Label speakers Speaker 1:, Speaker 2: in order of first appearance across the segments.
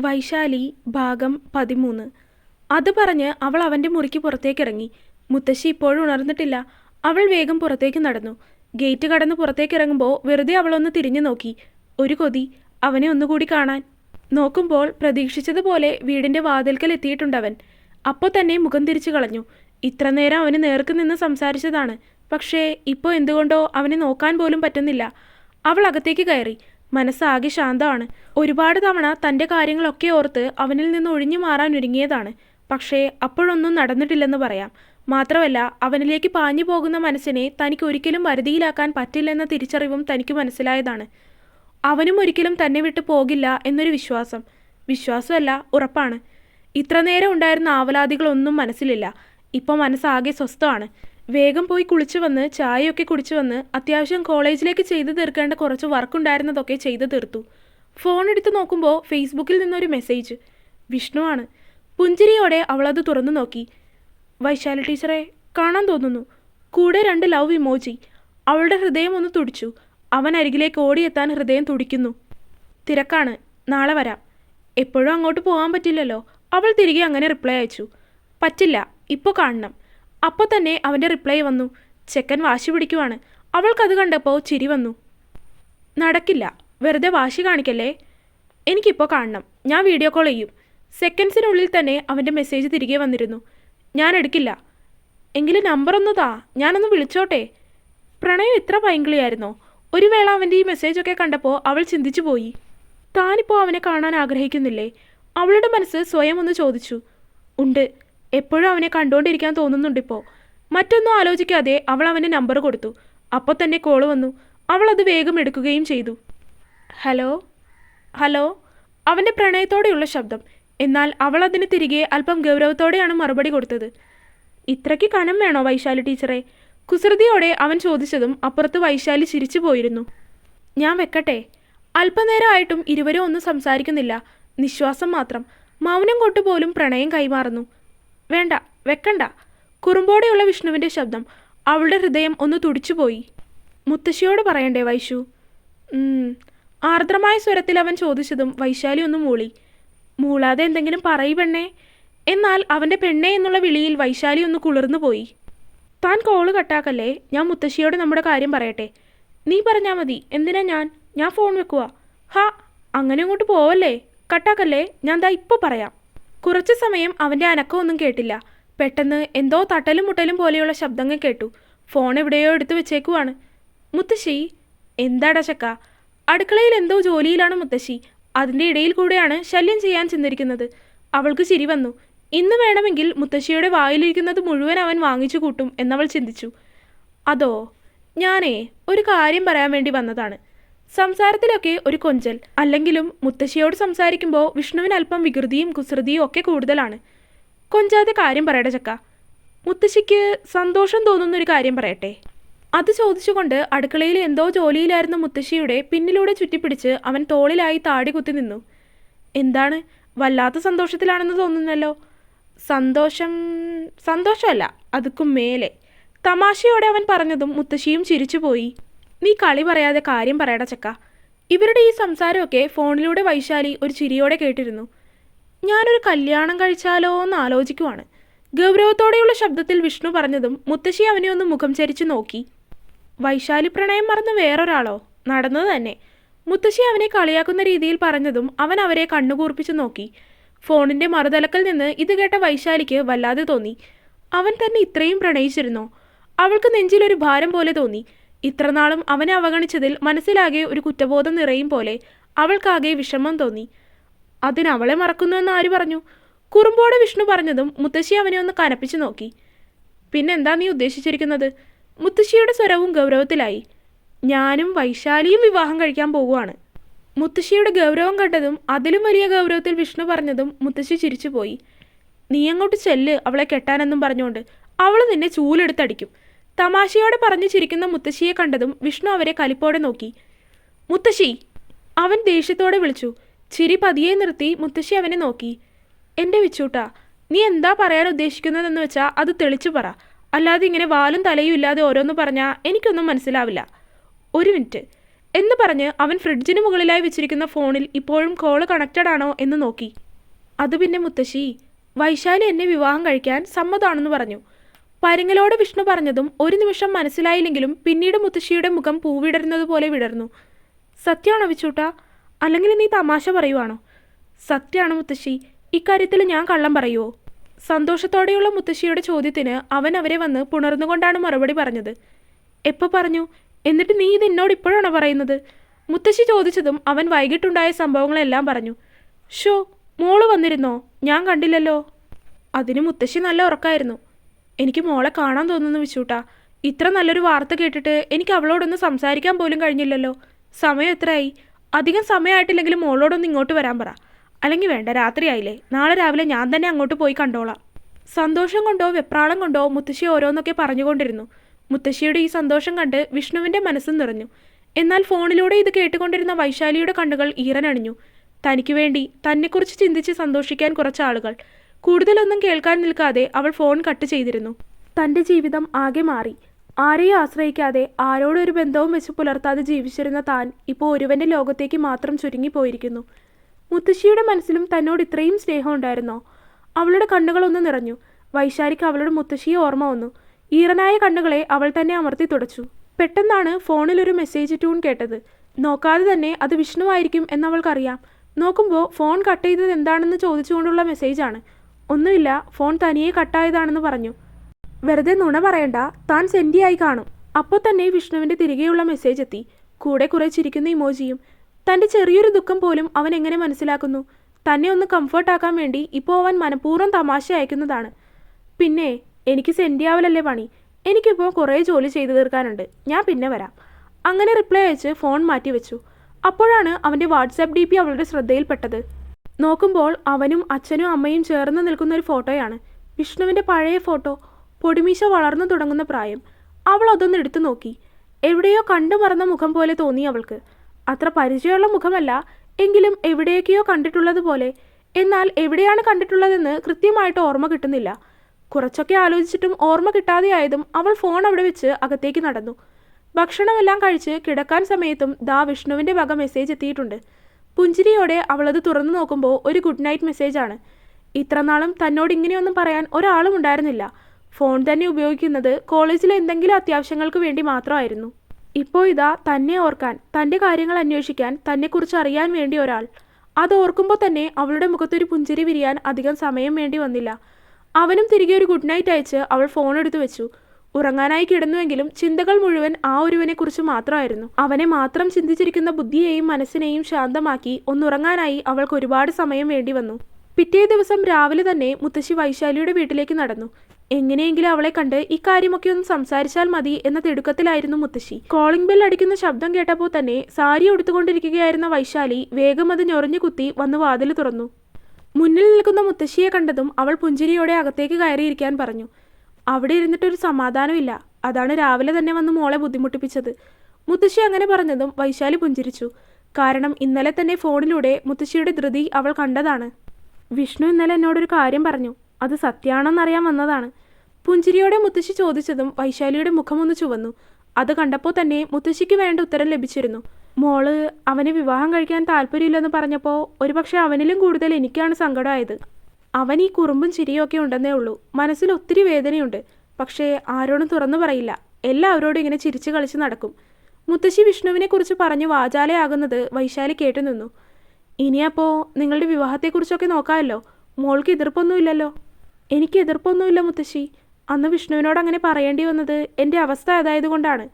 Speaker 1: വൈശാലി ഭാഗം പതിമൂന്ന്. അത് പറഞ്ഞ് അവൾ അവന്റെ മുറിക്ക് പുറത്തേക്കിറങ്ങി മുത്തശ്ശി ഇപ്പോഴും ഉണർന്നിട്ടില്ല. അവൾ വേഗം പുറത്തേക്ക് നടന്നു. ഗേറ്റ് കടന്ന് പുറത്തേക്കിറങ്ങുമ്പോൾ വെറുതെ അവളൊന്ന് തിരിഞ്ഞു നോക്കി. ഒരു കൊതി. അവനെ ഒന്നുകൂടി കാണാൻ. നോക്കുമ്പോൾ പ്രതീക്ഷിച്ചതുപോലെ വീടിന്റെ വാതിൽക്കൽ എത്തിയിട്ടുണ്ടവൻ. അപ്പോൾ തന്നെ മുഖം തിരിച്ചു കളഞ്ഞു. ഇത്ര നേരം അവന് നേർക്ക് നിന്ന് സംസാരിച്ചതാണ്. പക്ഷേ ഇപ്പോൾ എന്തുകൊണ്ടോ അവനെ നോക്കാൻ പോലും പറ്റുന്നില്ല. അവൾ അകത്തേക്ക് കയറി. മനസ്സാകെ ശാന്തമാണ്. ഒരുപാട് തവണ തന്റെ കാര്യങ്ങളൊക്കെ ഓർത്ത് അവനിൽ നിന്ന് ഒഴിഞ്ഞു മാറാൻ ഒരുങ്ങിയതാണ്. പക്ഷേ അപ്പോഴൊന്നും നടന്നിട്ടില്ലെന്ന് പറയാം. മാത്രമല്ല അവനിലേക്ക് പാഞ്ഞു പോകുന്ന മനസ്സിനെ തനിക്ക് ഒരിക്കലും വരുതിയിലാക്കാൻ പറ്റില്ലെന്ന തിരിച്ചറിവും തനിക്ക് മനസ്സിലായതാണ്. അവനും ഒരിക്കലും തന്നെ വിട്ടു പോകില്ല എന്നൊരു വിശ്വാസം. വിശ്വാസമല്ല ഉറപ്പാണ്. ഇത്ര നേരം ഉണ്ടായിരുന്ന ആവലാതികളൊന്നും മനസ്സിലില്ല. ഇപ്പോൾ മനസ്സാകെ സ്വസ്ഥമാണ്. വേഗം പോയി കുളിച്ചു വന്ന് ചായയൊക്കെ കുടിച്ചു വന്ന് അത്യാവശ്യം കോളേജിലേക്ക് ചെയ്തു തീർക്കേണ്ട കുറച്ച് വർക്ക് ഉണ്ടായിരുന്നതൊക്കെ ചെയ്തു തീർത്തു. ഫോൺ എടുത്ത് നോക്കുമ്പോൾ ഫേസ്ബുക്കിൽ നിന്നൊരു മെസ്സേജ്. വിഷ്ണുവാണ് പുഞ്ചിരിയോടെ അവളത് തുറന്നു നോക്കി. വൈശാലി ടീച്ചറെ കാണാൻ തോന്നുന്നു. കൂടെ രണ്ട് ലവ് ഇമോജി. അവളുടെ ഹൃദയം ഒന്ന് തുടിച്ചു. അവൻ അരികിലേക്ക് ഓടിയെത്താൻ ഹൃദയം തുടിക്കുന്നു. തിരക്കാണ്. നാളെ വരാം. എപ്പോഴും അങ്ങോട്ട് പോകാൻ പറ്റില്ലല്ലോ. അവൾ തിരികെ അങ്ങനെ റിപ്ലൈ അയച്ചു. പറ്റില്ല. ഇപ്പോൾ കാണണം. അപ്പോൾ തന്നെ അവന്റെ റിപ്ലൈ വന്നു. ചെക്കൻ വാശി പിടിക്കുവാണ്. അവൾക്കത് കണ്ടപ്പോൾ ചിരി വന്നു. നടക്കില്ല. വെറുതെ വാശി കാണിക്കല്ലേ? എനിക്കിപ്പോൾ കാണണം. ഞാൻ വീഡിയോ കോൾ ചെയ്യും. സെക്കൻഡ്സിനുള്ളിൽ തന്നെ അവന്റെ മെസ്സേജ് തിരികെ വന്നിരുന്നു. ഞാൻ എടുക്കില്ല. എങ്കിലും നമ്പർ ഒന്ന് താ. ഞാനൊന്ന് വിളിച്ചോട്ടെ. പ്രണയം ഇത്ര പൈങ്കിളിയായിരുന്നോ? ഒരു വേള അവന്റെ ഈ മെസ്സേജൊക്കെ കണ്ടപ്പോൾ അവൾ ചിന്തിച്ചു പോയി. താനിപ്പോൾ അവനെ കാണാൻ ആഗ്രഹിക്കുന്നില്ലേ? അവളുടെ മനസ്സ് സ്വയം ഒന്ന് ചോദിച്ചു. ഉണ്ട്. എപ്പോഴും അവനെ കണ്ടുകൊണ്ടിരിക്കാൻ തോന്നുന്നുണ്ട് ഇപ്പോൾ മറ്റൊന്നും ആലോചിക്കാതെ അവൾ അവന് നമ്പർ കൊടുത്തു. അപ്പോൾ തന്നെ കോൾ വന്നു. അവൾ അത് വേഗം എടുക്കുകയും ചെയ്തു. ഹലോ? ഹലോ? അവന്റെ പ്രണയത്തോടെയുള്ള ശബ്ദം. എന്നാൽ അവൾ അതിന് തിരികെ അല്പം ഗൗരവത്തോടെയാണ് മറുപടി കൊടുത്തത്. ഇത്രയ്ക്ക് കനം വേണോ വൈശാലി ടീച്ചറെ? കുസൃതിയോടെ അവൻ ചോദിച്ചതും അപ്പുറത്ത് വൈശാലി ചിരിച്ചു പോയിരുന്നു. ഞാൻ വെക്കട്ടെ. അല്പനേരമായിട്ടും ഇരുവരും ഒന്നും സംസാരിക്കുന്നില്ല. നിശ്വാസം മാത്രം. മൗനം കൊണ്ടുപോലും പ്രണയം കൈമാറുന്നു. വേണ്ട വെക്കണ്ട. കുറുമ്പോടെയുള്ള വിഷ്ണുവിന്റെ ശബ്ദം അവളുടെ ഹൃദയം ഒന്ന് തുടിച്ചുപോയി. മുത്തശ്ശിയോട് പറയണ്ടേ വൈശു? ആർദ്രമായ സ്വരത്തിൽ അവൻ ചോദിച്ചതും വൈശാലി ഒന്ന് മൂളി. മൂളാതെ എന്തെങ്കിലും പറയ് പെണ്ണേ. എന്നാൽ അവന്റെ പെണ്ണേ എന്നുള്ള വിളിയിൽ വൈശാലി ഒന്ന് കുളിർന്നു പോയി. താൻ കോൾ കട്ടാക്കല്ലേ? ഞാൻ മുത്തശ്ശിയോട് നമ്മുടെ കാര്യം പറയട്ടെ. നീ പറഞ്ഞാൽ മതി. എന്തിനാ ഞാൻ? ഞാൻ ഫോൺ വെക്കുക ഹാ അങ്ങനെ അങ്ങോട്ട് പോവല്ലേ? കട്ടാക്കല്ലേ? ഞാൻ ദാ ഇപ്പോൾ പറയാം. കുറച്ചു സമയം അവന്റെ അനക്കമൊന്നും കേട്ടില്ല. പെട്ടെന്ന് എന്തോ തട്ടലും മുട്ടലും പോലെയുള്ള ശബ്ദങ്ങൾ കേട്ടു. ഫോൺ എവിടെയോ എടുത്തു വെച്ചേക്കുവാണ്. മുത്തശ്ശി എന്താടാ ചക്ക? അടുക്കളയിൽ എന്തോ ജോലിയിലാണ് മുത്തശ്ശി. അതിന്റെ ഇടയിൽ കൂടെയാണ് ശല്യം ചെയ്യാൻ ചിന്തിരിക്കുന്നത് അവൾക്ക് ചിരി വന്നു. ഇന്ന് വേണമെങ്കിൽ മുത്തശ്ശിയുടെ വായിലിരിക്കുന്നത് മുഴുവൻ അവൻ വാങ്ങിച്ചു കൂട്ടും എന്നവൾ ചിന്തിച്ചു. അതോ ഞാനേ ഒരു കാര്യം പറയാൻ വേണ്ടി വന്നതാണ്. സംസാരത്തിലൊക്കെ ഒരു കൊഞ്ചൽ അല്ലെങ്കിലും മുത്തശ്ശിയോട് സംസാരിക്കുമ്പോൾ വിഷ്ണുവിന് അല്പം വികൃതിയും കുസൃതിയും ഒക്കെ കൂടുതലാണ്. കൊഞ്ചാതെ കാര്യം പറയട്ടെ ചക്ക. മുത്തശ്ശിക്ക് സന്തോഷം തോന്നുന്ന ഒരു കാര്യം പറയട്ടെ. അത് ചോദിച്ചുകൊണ്ട് അടുക്കളയിൽ എന്തോ ജോലിയിലായിരുന്ന മുത്തശ്ശിയുടെ പിന്നിലൂടെ ചുറ്റിപ്പിടിച്ച് അവൻ തോളിലായി താടി കുത്തി നിന്നു. എന്താണ്? വല്ലാത്ത സന്തോഷത്തിലാണെന്ന് തോന്നുന്നല്ലോ. സന്തോഷം സന്തോഷമല്ല അതുക്കും മേലെ. തമാശയോടെ അവൻ പറഞ്ഞതും മുത്തശ്ശിയും ചിരിച്ചുപോയി. നീ കളി പറയാതെ കാര്യം പറയട ചക്ക. ഇവരുടെ ഈ സംസാരമൊക്കെ ഫോണിലൂടെ വൈശാലി ഒരു ചിരിയോടെ കേട്ടിരുന്നു. ഞാനൊരു കല്യാണം കഴിച്ചാലോ എന്ന് ആലോചിക്കുവാണ്. ഗൗരവത്തോടെയുള്ള ശബ്ദത്തിൽ വിഷ്ണു പറഞ്ഞതും മുത്തശ്ശി അവനെ ഒന്ന് മുഖം ചരിച്ചു നോക്കി. വൈശാലി പ്രണയം മറന്ന് വേറൊരാളോ? നടന്നത് തന്നെ. മുത്തശ്ശി അവനെ കളിയാക്കുന്ന രീതിയിൽ പറഞ്ഞതും അവൻ അവരെ കണ്ണുകൂർപ്പിച്ചു നോക്കി. ഫോണിന്റെ മറുതലക്കൽ നിന്ന് ഇത് കേട്ട വൈശാലിക്ക് വല്ലാതെ തോന്നി. അവൻ തന്നെ ഇത്രയും പ്രണയിച്ചിരുന്നോ? അവൾക്ക് നെഞ്ചിലൊരു ഭാരം പോലെ തോന്നി. ഇത്രനാളും അവനെ അവഗണിച്ചതിൽ മനസ്സിലാകെ ഒരു കുറ്റബോധം നിറയും പോലെ അവൾക്കാകെ വിഷമം തോന്നി. അതിനവളെ മറക്കുന്നുവെന്ന് ആര് പറഞ്ഞു കുറുമ്പോടെ വിഷ്ണു പറഞ്ഞതും മുത്തശ്ശി അവനെ ഒന്ന് കനപ്പിച്ചു നോക്കി. പിന്നെന്താ നീ ഉദ്ദേശിച്ചിരിക്കുന്നത് മുത്തശ്ശിയുടെ സ്വരവും ഗൗരവത്തിലായി. ഞാനും വൈശാലിയും വിവാഹം കഴിക്കാൻ പോവുകയാണ് മുത്തശ്ശിയുടെ ഗൗരവം കണ്ടതും അതിലും വലിയ ഗൗരവത്തിൽ വിഷ്ണു പറഞ്ഞതും മുത്തശ്ശി ചിരിച്ചുപോയി. നീ അങ്ങോട്ട് ചെല്ല് അവളെ കെട്ടാനെന്നും പറഞ്ഞുകൊണ്ട് അവൾ നിന്നെ ചൂലെടുത്തടിക്കും. തമാശയോടെ പറഞ്ഞു ചിരിക്കുന്ന മുത്തശ്ശിയെ കണ്ടതും വിഷ്ണു അവരെ കലിപ്പോടെ നോക്കി. മുത്തശ്ശി അവൻ ദേഷ്യത്തോടെ വിളിച്ചു. ചിരി പതിയെ നിർത്തി മുത്തശ്ശി അവനെ നോക്കി. എന്റെ വിച്ചൂട്ടാ നീ എന്താ പറയാൻ ഉദ്ദേശിക്കുന്നതെന്ന് വെച്ചാൽ അത് തെളിച്ചു പറ. അല്ലാതെ ഇങ്ങനെ വാലും തലയും ഇല്ലാതെ ഓരോന്ന് പറഞ്ഞാൽ എനിക്കൊന്നും മനസ്സിലാവില്ല. ഒരു മിനിറ്റ് എന്ന് പറഞ്ഞ് അവൻ ഫ്രിഡ്ജിന് മുകളിലായി വെച്ചിരിക്കുന്ന ഫോണിൽ ഇപ്പോഴും കോൾ കണക്റ്റഡ് ആണോ എന്ന് നോക്കി. അത് പിന്നെ മുത്തശ്ശി വൈശാലി എന്നെ വിവാഹം കഴിക്കാൻ സമ്മതമാണെന്ന് പറഞ്ഞു. പരുങ്ങലോട് വിഷ്ണു പറഞ്ഞതും ഒരു നിമിഷം മനസ്സിലായില്ലെങ്കിലും പിന്നീട് മുത്തശ്ശിയുടെ മുഖം പൂവിടരുന്നത് പോലെ വിടർന്നു. സത്യമാണോ വിച്ചൂട്ട? അല്ലെങ്കിൽ നീ തമാശ പറയുവാണോ? സത്യമാണ് മുത്തശ്ശി. ഇക്കാര്യത്തിൽ ഞാൻ കള്ളം പറയുമോ സന്തോഷത്തോടെയുള്ള മുത്തശ്ശിയുടെ ചോദ്യത്തിന് അവൻ അവരെ വന്ന് പുണർന്നുകൊണ്ടാണ് മറുപടി പറഞ്ഞത്. എപ്പോൾ പറഞ്ഞു? എന്നിട്ട് നീ ഇത് എന്നോട് ഇപ്പോഴാണോ പറയുന്നത്? മുത്തശ്ശി ചോദിച്ചതും അവൻ വൈകിട്ടുണ്ടായ സംഭവങ്ങളെല്ലാം പറഞ്ഞു. ഷോ മോൾ വന്നിരുന്നോ? ഞാൻ കണ്ടില്ലല്ലോ. അതിന് മുത്തശ്ശി നല്ല ഉറക്കായിരുന്നു. എനിക്ക് മോളെ കാണാൻ തോന്നുന്നു വിശൂട്ടാ ഇത്ര നല്ലൊരു വാർത്ത കേട്ടിട്ട് എനിക്ക് അവളോടൊന്ന് സംസാരിക്കാൻ പോലും കഴിഞ്ഞില്ലല്ലോ. സമയം എത്രയായി? അധികം സമയമായിട്ടില്ലെങ്കിലും മോളോടൊന്ന് ഇങ്ങോട്ട് വരാൻ പറ. അല്ലെങ്കിൽ വേണ്ട രാത്രിയായില്ലേ. നാളെ രാവിലെ ഞാൻ തന്നെ അങ്ങോട്ട് പോയി കണ്ടോളാം. സന്തോഷം കൊണ്ടോ വെപ്രാളം കൊണ്ടോ മുത്തശ്ശി ഓരോന്നൊക്കെ പറഞ്ഞുകൊണ്ടിരുന്നു. മുത്തശ്ശിയുടെ ഈ സന്തോഷം കണ്ട് വിഷ്ണുവിന്റെ മനസ്സും നിറഞ്ഞു. എന്നാൽ ഫോണിലൂടെ ഇത് കേട്ടുകൊണ്ടിരുന്ന വൈശാലിയുടെ കണ്ണുകൾ ഈറനണിഞ്ഞു. തനിക്ക് വേണ്ടി തന്നെക്കുറിച്ച് ചിന്തിച്ച് സന്തോഷിക്കാൻ കുറച്ച് ആളുകൾ. കൂടുതലൊന്നും കേൾക്കാൻ നിൽക്കാതെ അവൾ ഫോൺ കട്ട് ചെയ്തിരുന്നു. തന്റെ ജീവിതം ആകെ മാറി. ആരെയും ആശ്രയിക്കാതെ ആരോടൊരു ബന്ധവും വെച്ച് പുലർത്താതെ ജീവിച്ചിരുന്ന താൻ ഇപ്പോൾ ഒരുവന്റെ ലോകത്തേക്ക് മാത്രം ചുരുങ്ങിപ്പോയിരിക്കുന്നു മുത്തശ്ശിയുടെ മനസ്സിലും തന്നോട് ഇത്രയും സ്നേഹം ഉണ്ടായിരുന്നോ? അവളുടെ കണ്ണുകളൊന്ന് നിറഞ്ഞു. വൈശാലിക്ക് അവളുടെ മുത്തശ്ശിയെ ഓർമ്മ വന്നു. ഈറനായ കണ്ണുകളെ അവൾ തന്നെ അമർത്തി തുടച്ചു. പെട്ടെന്നാണ് ഫോണിൽ ഒരു മെസ്സേജ് ട്യൂൺ കേട്ടത്. നോക്കാതെ തന്നെ അത് വിഷ്ണുവായിരിക്കും എന്നവൾക്കറിയാം നോക്കുമ്പോൾ ഫോൺ കട്ട് ചെയ്തത് എന്താണെന്ന് ചോദിച്ചുകൊണ്ടുള്ള മെസ്സേജാണ്. ഒന്നുമില്ല ഫോൺ തനിയെ കട്ടായതാണെന്ന് പറഞ്ഞു. വെറുതെ നുണ പറയണ്ട താൻ സെൻഡിയായി കാണും. അപ്പോൾ തന്നെ വിഷ്ണുവിന്റെ തിരികെയുള്ള മെസ്സേജ് എത്തി. കൂടെ കുറെ ചിരിക്കുന്ന ഇമോജിയും. തന്റെ ചെറിയൊരു ദുഃഖം പോലും അവൻ എങ്ങനെ മനസ്സിലാക്കുന്നു? തന്നെ ഒന്ന് കംഫർട്ട് ആക്കാൻ വേണ്ടി ഇപ്പോൾ അവൻ മനഃപൂർവം തമാശ അയക്കുന്നതാണ്. പിന്നെ എനിക്ക് സെൻഡിയാവലല്ലേ പണി? എനിക്കിപ്പോൾ കുറേ ജോലി ചെയ്തു തീർക്കാനുണ്ട്. ഞാൻ പിന്നെ വരാം. അങ്ങനെ റിപ്ലൈ അയച്ച് ഫോൺ മാറ്റി വെച്ചു അപ്പോഴാണ് അവന്റെ വാട്സാപ്പ് ഡി അവളുടെ ശ്രദ്ധയിൽപ്പെട്ടത്. നോക്കുമ്പോൾ അവനും അച്ഛനും അമ്മയും ചേർന്ന് നിൽക്കുന്ന ഒരു ഫോട്ടോയാണ്. വിഷ്ണുവിന്റെ പഴയ ഫോട്ടോ പൊടിമീശ വളർന്നു തുടങ്ങുന്ന പ്രായം. അവൾ അതൊന്ന് എടുത്തു നോക്കി. എവിടെയോ കണ്ടു മറന്ന മുഖം പോലെ തോന്നി അവൾക്ക്. അത്ര പരിചയമുള്ള മുഖമല്ല എങ്കിലും എവിടെയൊക്കെയോ കണ്ടിട്ടുള്ളതുപോലെ എന്നാൽ എവിടെയാണ് കണ്ടിട്ടുള്ളതെന്ന് കൃത്യമായിട്ട് ഓർമ്മ കിട്ടുന്നില്ല. കുറച്ചൊക്കെ ആലോചിച്ചിട്ടും ഓർമ്മ കിട്ടാതെയായതും അവൾ ഫോൺ അവിടെ വെച്ച് അകത്തേക്ക് നടന്നു. ഭക്ഷണമെല്ലാം കഴിച്ച് കിടക്കാൻ സമയത്തും ദാ വിഷ്ണുവിന്റെ വക മെസ്സേജ് എത്തിയിട്ടുണ്ട്. പുഞ്ചിരിയോടെ അവളത് തുറന്നു നോക്കുമ്പോൾ ഒരു ഗുഡ് നൈറ്റ് മെസ്സേജാണ് ഇത്രനാളും തന്നോട് ഇങ്ങനെയൊന്നും പറയാൻ ഒരാളും ഉണ്ടായിരുന്നില്ല. ഫോൺ തന്നെ ഉപയോഗിക്കുന്നത് കോളേജിലെ എന്തെങ്കിലും അത്യാവശ്യങ്ങൾക്ക് വേണ്ടി മാത്രമായിരുന്നു. ഇപ്പോൾ ഇതാ തന്നെ ഓർക്കാൻ തന്റെ കാര്യങ്ങൾ അന്വേഷിക്കാൻ തന്നെക്കുറിച്ച് അറിയാൻ വേണ്ടി ഒരാൾ. അത് ഓർക്കുമ്പോൾ തന്നെ അവളുടെ മുഖത്തൊരു പുഞ്ചിരി വിരിയാൻ അധികം സമയം വേണ്ടി വന്നില്ല. അവനും തിരികെ ഒരു ഗുഡ് നൈറ്റ് അയച്ച് അവൾ ഫോൺ എടുത്തു വെച്ചു. ഉറങ്ങാനായി കിടന്നുവെങ്കിലും ചിന്തകൾ മുഴുവൻ ആ ഒരുവനെക്കുറിച്ച് മാത്രമായിരുന്നു. അവനെ മാത്രം ചിന്തിച്ചിരിക്കുന്ന ബുദ്ധിയെയും മനസ്സിനെയും ശാന്തമാക്കി ഒന്നുറങ്ങാനായി അവൾക്ക് ഒരുപാട് സമയം വേണ്ടി വന്നു. പിറ്റേ ദിവസം രാവിലെ തന്നെ മുത്തശ്ശി വൈശാലിയുടെ വീട്ടിലേക്ക് നടന്നു. എങ്ങനെയെങ്കിലും അവളെ കണ്ട് ഇക്കാര്യമൊക്കെ ഒന്ന് സംസാരിച്ചാൽ മതി എന്ന തിടുക്കത്തിലായിരുന്നു മുത്തശ്ശി. കോളിംഗ് ബെൽ അടിക്കുന്ന ശബ്ദം കേട്ടപ്പോൾ തന്നെ സാരി ഉടുത്തുകൊണ്ടിരിക്കുകയായിരുന്ന വൈശാലി വേഗം അത് ഞൊറിഞ്ഞു കുത്തി വന്ന് വാതിൽ തുറന്നു. മുന്നിൽ നിൽക്കുന്ന മുത്തശ്ശിയെ കണ്ടതും അവൾ പുഞ്ചിരിയോടെ അകത്തേക്ക് കയറിയിരിക്കാൻ പറഞ്ഞു. അവിടെ ഇരുന്നിട്ടൊരു സമാധാനമില്ല. അതാണ് രാവിലെ തന്നെ വന്ന് മോളെ ബുദ്ധിമുട്ടിപ്പിച്ചത്. മുത്തശ്ശി അങ്ങനെ പറഞ്ഞതും വൈശാലി പുഞ്ചിരിച്ചു. കാരണം ഇന്നലെ തന്നെ ഫോണിലൂടെ മുത്തശ്ശിയുടെ ധൃതി അവൾ കണ്ടതാണ്. വിഷ്ണു ഇന്നലെ എന്നോടൊരു കാര്യം പറഞ്ഞു. അത് സത്യാണെന്നറിയാൻ വന്നതാണ്. പുഞ്ചിരിയോടെ മുത്തശ്ശി ചോദിച്ചതും വൈശാലിയുടെ മുഖമൊന്ന് ചുവന്നു. അത് കണ്ടപ്പോൾ തന്നെ മുത്തശ്ശിക്ക് വേണ്ട ഉത്തരം ലഭിച്ചിരുന്നു. മോൾ അവനെ വിവാഹം കഴിക്കാൻ താല്പര്യമില്ലെന്ന് പറഞ്ഞപ്പോൾ ഒരുപക്ഷെ അവനിലും കൂടുതൽ എനിക്കാണ് സങ്കടമായത്. അവൻ ഈ കുറുമ്പും ചിരിയൊക്കെ ഉണ്ടെന്നേ ഉള്ളൂ. മനസ്സിൽ ഒത്തിരി വേദനയുണ്ട്. പക്ഷേ ആരോടും തുറന്നു പറയില്ല. എല്ലാവരോടും ഇങ്ങനെ ചിരിച്ചു കളിച്ച് നടക്കും. മുത്തശ്ശി വിഷ്ണുവിനെ കുറിച്ച് പറഞ്ഞു വാചാലയാകുന്നത് വൈശാലി കേട്ടു നിന്നു. ഇനിയപ്പോൾ നിങ്ങളുടെ വിവാഹത്തെക്കുറിച്ചൊക്കെ നോക്കാമല്ലോ. മോൾക്ക് എതിർപ്പൊന്നുമില്ലല്ലോ. എനിക്ക് എതിർപ്പൊന്നുമില്ല മുത്തശ്ശി. അന്ന് വിഷ്ണുവിനോട് അങ്ങനെ പറയേണ്ടി വന്നത് എന്റെ അവസ്ഥ അതായതുകൊണ്ടാണ്.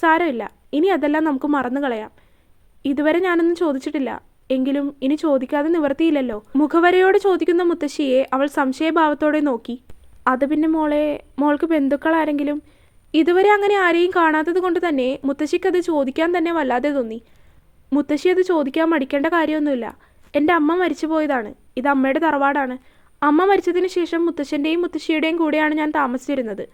Speaker 1: സാരമില്ല. ഇനി അതെല്ലാം നമുക്ക് മറന്നു കളയാം. ഇതുവരെ ഞാനൊന്നും ചോദിച്ചിട്ടില്ല. എങ്കിലും ഇനി ചോദിക്കാതെ നിവർത്തിയില്ലല്ലോ. മുഖവരയോട് ചോദിക്കുന്ന മുത്തശ്ശിയെ അവൾ സംശയഭാവത്തോടെ നോക്കി. അത് പിന്നെ മോളെ മോൾക്ക് ബന്ധുക്കൾ ആരെങ്കിലും ഇതുവരെ അങ്ങനെ ആരെയും കാണാത്തത് കൊണ്ട് തന്നെ മുത്തശ്ശിക്കത് ചോദിക്കാൻ തന്നെ വല്ലാതെ തോന്നി. മുത്തശ്ശി അത് ചോദിക്കാൻ മടിക്കേണ്ട കാര്യമൊന്നുമില്ല. എന്റെ അമ്മ മരിച്ചു പോയതാണ്. ഇത് അമ്മയുടെ തറവാടാണ്. അമ്മ മരിച്ചതിന് ശേഷം മുത്തശ്ശന്റെയും മുത്തശ്ശിയുടെയും കൂടെയാണ് ഞാൻ താമസിച്ചിരുന്നത്.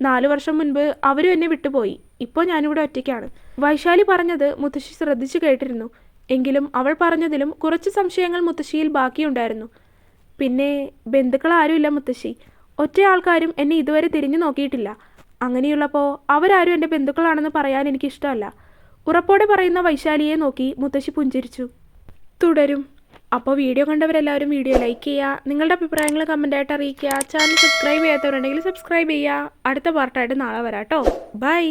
Speaker 1: നാലു വർഷം മുൻപ് അവരും എന്നെ വിട്ടുപോയി. ഇപ്പോൾ ഞാനിവിടെ ഒറ്റയ്ക്കാണ്. വൈശാലി പറഞ്ഞത് മുത്തശ്ശി ശ്രദ്ധിച്ചു കേട്ടിരുന്നു. എങ്കിലും അവൾ പറഞ്ഞതിലും കുറച്ച് സംശയങ്ങൾ മുത്തശ്ശിയിൽ ബാക്കിയുണ്ടായിരുന്നു. പിന്നെ ബന്ധുക്കൾ ആരുമില്ല മുത്തശ്ശി. ഒറ്റ ആൾക്കാരും എന്നെ ഇതുവരെ തിരിഞ്ഞു നോക്കിയിട്ടില്ല. അങ്ങനെയുള്ളപ്പോൾ അവരാരും എന്റെ ബന്ധുക്കളാണെന്ന് പറയാൻ എനിക്കിഷ്ടമല്ല. ഉറപ്പോടെ പറയുന്ന വൈശാലിയെ നോക്കി മുത്തശ്ശി പുഞ്ചിരിച്ചു. തുടരും. അപ്പോൾ വീഡിയോ കണ്ടവരെല്ലാവരും വീഡിയോ ലൈക്ക് ചെയ്യുക നിങ്ങളുടെ അഭിപ്രായങ്ങൾ കമന്റായിട്ട് അറിയിക്കുക. ചാനൽ സബ്സ്ക്രൈബ് ചെയ്യാത്തവരുണ്ടെങ്കിൽ സബ്സ്ക്രൈബ് ചെയ്യുക അടുത്ത പാർട്ടായിട്ട് നാളെ വരാം കേട്ടോ ബൈ.